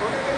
Okay.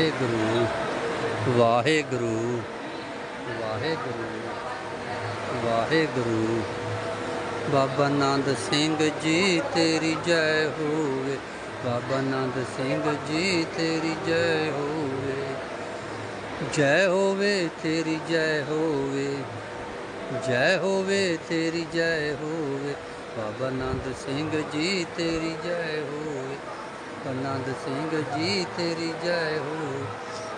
Waheguru Waheguru Waheguru Waheguru. ਬਾਬਾ ਨੰਦ ਸਿੰਘ ਜੀ, ਤੇਰੀ ਜੈ ਹੋਵੇ। ਬਾਬਾ ਨੰਦ ਸਿੰਘ ਜੀ, ਤੇਰੀ ਜੈ ਹੋਵੇ। ਜੈ ਹੋਵੇ, ਤੇਰੀ ਜੈ ਹੋਵੇ। ਜੈ ਹੋਵੇ, ਤੇਰੀ ਜੈ ਹੋਵੇ। ਬਾਬਾ ਨੰਦ ਸਿੰਘ ਜੀ, ਤੇਰੀ ਜੈ ਹੋਵੇ। ਆਨੰਦ ਸਿੰਘ ਜੀ ਤੇਰੀ ਜੈ ਹੋ।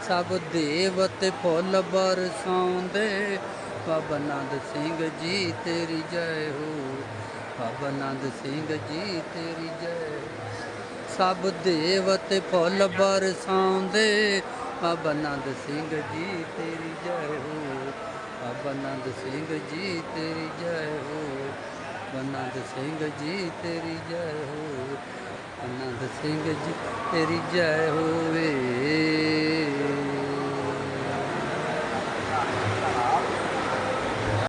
ਸਭ ਦੇਵਤ ਫੁੱਲ ਬਰਸਾਉਂਦੇ। ਬਾਬਾ ਨੰਦ ਸਿੰਘ ਜੀ ਤੇਰੀ ਜੈ ਹੋ। ਬਾਬਾ ਨੰਦ ਸਿੰਘ ਜੀ ਤੇਰੀ ਜੈ ਸਭ ਦੇਵਤੇ ਫੁੱਲ ਬਰਸਾਉਂਦੇ। ਬਾਬਾ ਨੰਦ ਸਿੰਘ ਜੀ ਤੇਰੀ ਜੈ ਹੋ। ਬਾਬਾ ਨੰਦ ਸਿੰਘ ਜੀ ਤੇਰੀ ਜੈ ਹੋ। ਨੰਦ ਸਿੰਘ ਜੀ ਤੇਰੀ ਜੈ ਹੋ। ਸਿੰਘ ਜੀ ਤੇਰੀ ਹੋਵੇ।